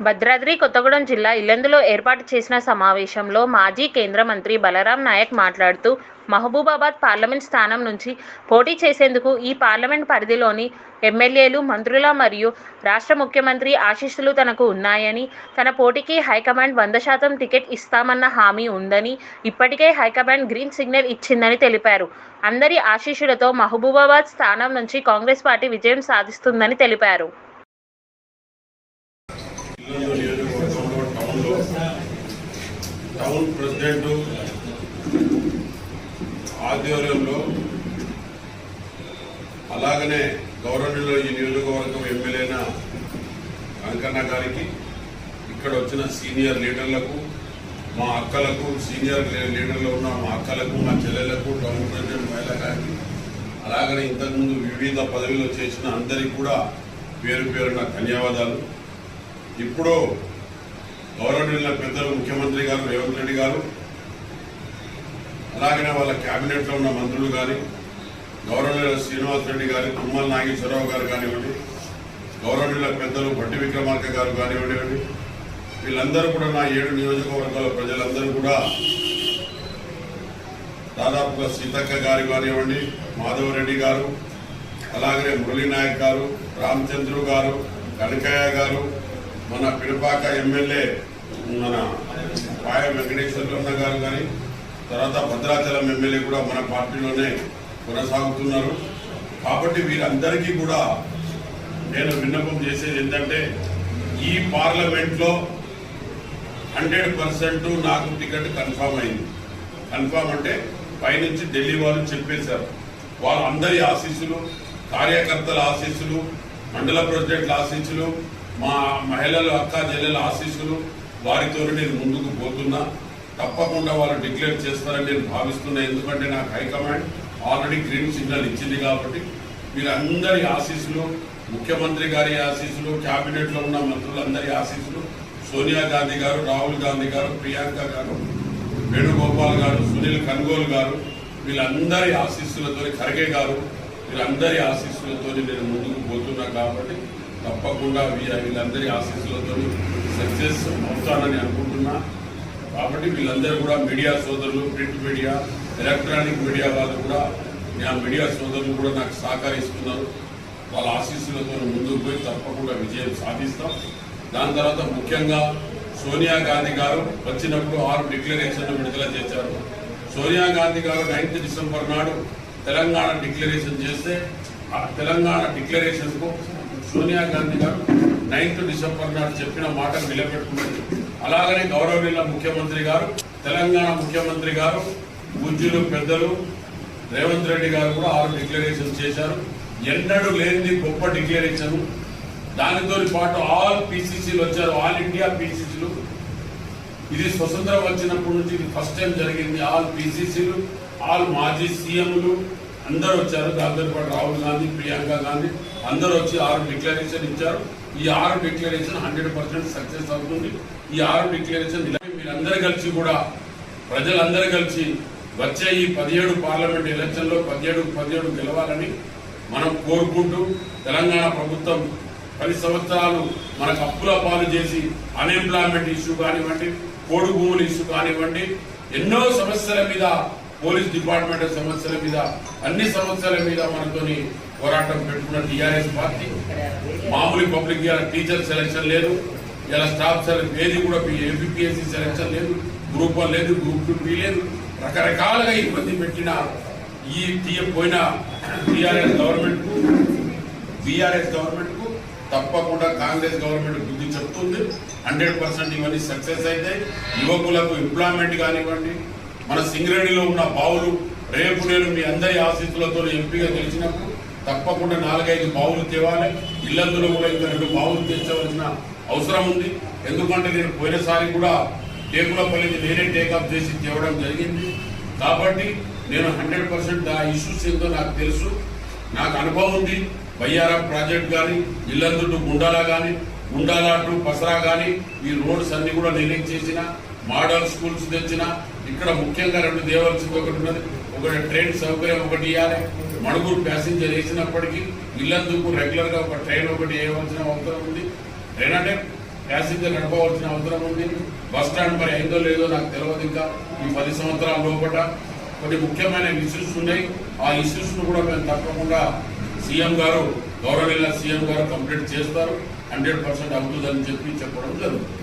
భద్రాద్రి కొత్తగూడెం జిల్లా ఇల్లెందులో ఏర్పాటు చేసిన సమావేశంలో మాజీ కేంద్ర మంత్రి బలరాం నాయక్ మాట్లాడుతూ మహబూబాబాద్ పార్లమెంట్ స్థానం నుంచి పోటీ చేసేందుకు ఈ పార్లమెంట్ పరిధిలోని ఎమ్మెల్యేలు మంత్రుల మరియు రాష్ట్ర ముఖ్యమంత్రి ఆశీస్సులు తనకు ఉన్నాయని తన పోటీకి హైకమాండ్ వంద శాతం టికెట్ ఇస్తామన్న హామీ ఉందని ఇప్పటికే హైకమాండ్ గ్రీన్ సిగ్నల్ ఇచ్చిందని తెలిపారు. అందరి ఆశీస్సులతో మహబూబాబాద్ స్థానం నుంచి కాంగ్రెస్ పార్టీ విజయం సాధిస్తుందని తెలిపారు ఇల్లందు నియోజకవర్గంలో టౌన్లో టౌన్ ప్రెసిడెంట్ ఆధ్వర్యంలో అలాగనే గౌరవంలో ఈ నియోజకవర్గం ఎమ్మెల్యేన వెంకన్న గారికి ఇక్కడ వచ్చిన సీనియర్ లీడర్లకు మా అక్కలకు సీనియర్ లీడర్లు ఉన్న మా అక్కలకు మా చెల్లెలకు టౌన్ ప్రెసిడెంట్ మహిళ గారికి అలాగనే ఇంతకుముందు వివిధ పదవిలో చేసిన అందరికీ కూడా పేరు పేరున ధన్యవాదాలు. ఇప్పుడు గౌరవనీయుల పెద్దలు ముఖ్యమంత్రి గారు రేవంత్ రెడ్డి గారు అలాగనే వాళ్ళ క్యాబినెట్లో ఉన్న మంత్రులు కానీ గౌరవనీయుల శ్రీనివాస్ రెడ్డి గారి తుమ్మల నాగేశ్వరరావు గారు కానివ్వండి గౌరవనీయుల పెద్దలు భట్టి విక్రమార్క గారు కానివ్వండి వీళ్ళందరూ కూడా నా ఏడు నియోజకవర్గాల ప్రజలందరూ కూడా దాదాపుగా సీతక్క గారు కానివ్వండి మాధవరెడ్డి గారు అలాగనే మురళీ నాయక్ గారు రామచంద్రు గారు కనకయ్య గారు మన పిడపాక ఎమ్మెల్యే మన పాయ వెంకటేశ్వరన్న గారు కానీ తర్వాత భద్రాచలం ఎమ్మెల్యే కూడా మన పార్టీలోనే కొనసాగుతున్నారు. కాబట్టి వీరందరికీ కూడా నేను విన్నపం చేసేది ఏంటంటే ఈ పార్లమెంట్లో హండ్రెడ్ పర్సెంట్ నాకు టికెట్ కన్ఫామ్ అయింది. కన్ఫామ్ అంటే పైనుంచి ఢిల్లీ వాళ్ళు చెప్పేశారు. వాళ్ళందరి ఆశీస్సులు కార్యకర్తల ఆశీస్సులు మండల ప్రెసిడెంట్ల ఆశీస్సులు మా మహిళలు అక్క జల్లెల ఆశీస్సులు వారితో నేను ముందుకు పోతున్నా. తప్పకుండా వాళ్ళు డిక్లేర్ చేస్తారని నేను భావిస్తున్నా. ఎందుకంటే నాకు హైకమాండ్ ఆల్రెడీ గ్రీన్ సిగ్నల్ ఇచ్చింది కాబట్టి వీరందరి ఆశీస్సులు ముఖ్యమంత్రి గారి ఆశీస్సులు క్యాబినెట్లో ఉన్న మంత్రులందరి ఆశీస్సులు సోనియా గాంధీ గారు రాహుల్ గాంధీ గారు ప్రియాంక గారు వేణుగోపాల్ గారు సునీల్ కన్గోల్ గారు వీళ్ళందరి ఆశీస్సులతో ఖర్గే గారు వీళ్ళందరి ఆశీస్సులతో నేను ముందుకు పోతున్నా కాబట్టి తప్పకుండా వీ- వీళ్ళందరి ఆశీస్సులతో సక్సెస్ అవుతానని అనుకుంటున్నా. కాబట్టి వీళ్ళందరూ కూడా మీడియా సోదరులు ప్రింట్ మీడియా ఎలక్ట్రానిక్ మీడియా వాళ్ళు కూడా నా మీడియా సోదరులు కూడా నాకు సహకరిస్తున్నారు. వాళ్ళ ఆశీస్సులతో ముందుకు పోయి తప్పకుండా విజయం సాధిస్తాం. దాని తర్వాత ముఖ్యంగా సోనియా గాంధీ గారు వచ్చినప్పుడు ఆరు డిక్లరేషన్లు విడుదల చేశారు. సోనియా గాంధీ గారు నైన్త్ డిసెంబర్ నాడు తెలంగాణ డిక్లరేషన్ చేస్తే ఆ తెలంగాణ డిక్లరేషన్కు సోనియా గాంధీ గారు నైన్త్ డిసెంబర్ నాడు చెప్పిన మాట నిలబెట్టుకున్నారు. అలాగనే గౌరవనీయుల ముఖ్యమంత్రి గారు తెలంగాణ ముఖ్యమంత్రి గారు పూజ్యులు పెద్దలు రేవంత్ రెడ్డి గారు కూడా ఆరు డిక్లరేషన్ చేశారు. ఎన్నడూ లేనిది గొప్ప డిక్లరేషన్. దానితో పాటు ఆల్ పీసీసీలు వచ్చారు ఆల్ ఇండియా పీసీసీలు. ఇది స్వతంత్రం వచ్చినప్పటి నుంచి ఇది ఫస్ట్ టైం జరిగింది. ఆల్ పీసీసీలు ఆల్ మాజీ సీఎంలు అందరూ వచ్చారు. దాంతో పాటు రాహుల్ గాంధీ ప్రియాంక గాంధీ అందరూ వచ్చి ఆరు డిక్లరేషన్ ఇచ్చారు. ఈ ఆరు డిక్లరేషన్ హండ్రెడ్ పర్సెంట్ సక్సెస్ అవుతుంది. ఈ ఆరు డిక్లరేషన్ ఇలా మీరందరూ కలిసి కూడా ప్రజలందరూ కలిసి వచ్చే ఈ పదిహేడు పార్లమెంట్ ఎలక్షన్లో పదిహేడు పదిహేడు గెలవాలని మనం కోరుకుంటూ తెలంగాణ ప్రభుత్వం పది సంవత్సరాలు మనకు అప్పుల పాలు చేసి అన్ఎంప్లాయ్మెంట్ ఇష్యూ కానివ్వండి కోడు భూముల ఇష్యూ కానివ్వండి ఎన్నో సమస్యల మీద పోలీస్ డిపార్ట్మెంట్ సమస్యల మీద అన్ని సమస్యల మీద మనతోని పోరాటం పెట్టుకున్న టీఆర్ఎస్ పార్టీ. మామూలు పబ్లిక్ ఇవాళ టీచర్ సెలక్షన్ లేదు. ఇలా స్టాఫ్ సెలక్షన్ ఏది కూడా ఏపీఎస్సీ సెలక్షన్ లేదు. గ్రూప్ వన్ లేదు గ్రూప్ టూ బి లేదు. రకరకాలుగా ఇబ్బంది పెట్టిన ఈ పోయిన టీఆర్ఎస్ గవర్నమెంట్కు బీఆర్ఎస్ గవర్నమెంట్కు తప్పకుండా కాంగ్రెస్ గవర్నమెంట్ బుద్ధి చెప్తుంది. హండ్రెడ్ పర్సెంట్ ఇవన్నీ సక్సెస్ అయితే యువకులకు ఎంప్లాయ్మెంట్ కానివ్వండి మన సింగరేణిలో ఉన్న బావులు రేపు నేను మీ అందరి ఆశీస్సులతో ఎంపీగా గెలిచినప్పుడు తప్పకుండా నాలుగైదు బావులు తేవాలి. ఇల్లందులో కూడా ఇంకా రెండు బావులు తెచ్చవలసిన అవసరం ఉంది. ఎందుకంటే నేను పోయినసారి కూడా టేకులపల్లిని నేనే టేకప్ చేసి తేవడం జరిగింది. కాబట్టి నేను హండ్రెడ్ పర్సెంట్ ఆ ఇష్యూస్ ఏంటో నాకు తెలుసు. నాకు అనుభవం ఉంది. బయ్యారం ప్రాజెక్ట్ కానీ ఇల్లందు గుండాల కానీ గుండాల టు పసరా కానీ ఈ రోడ్స్ అన్ని కూడా నేనేం చేసిన మోడల్ స్కూల్స్ తెచ్చిన ఇక్కడ ముఖ్యంగా రెండు దేవాల్సింది ఒకటి ఉన్నది. ఒక ట్రైన్ సౌకర్యం ఒకటి ఇవ్వాలి మణుగూరు ప్యాసింజర్ వేసినప్పటికీ ఇల్లందుకు రెగ్యులర్గా ఒక ట్రైన్ ఒకటి వేయవలసిన అవసరం ఉంది. ట్రైన్ అంటే ప్యాసింజర్ నడపవలసిన అవసరం ఉంది. బస్ స్టాండ్ మరి అయిందో లేదో నాకు తెలియదు ఇంకా. ఈ పది సంవత్సరాల లోపల కొన్ని ముఖ్యమైన ఇష్యూస్ ఉన్నాయి. ఆ ఇష్యూస్ను కూడా మేము తప్పకుండా సీఎం గారు గౌరవనీయ సీఎం గారు కంప్లీట్ చేస్తారు. హండ్రెడ్ పర్సెంట్ అవుతుందని చెప్పి చెప్పడం జరుగుతుంది.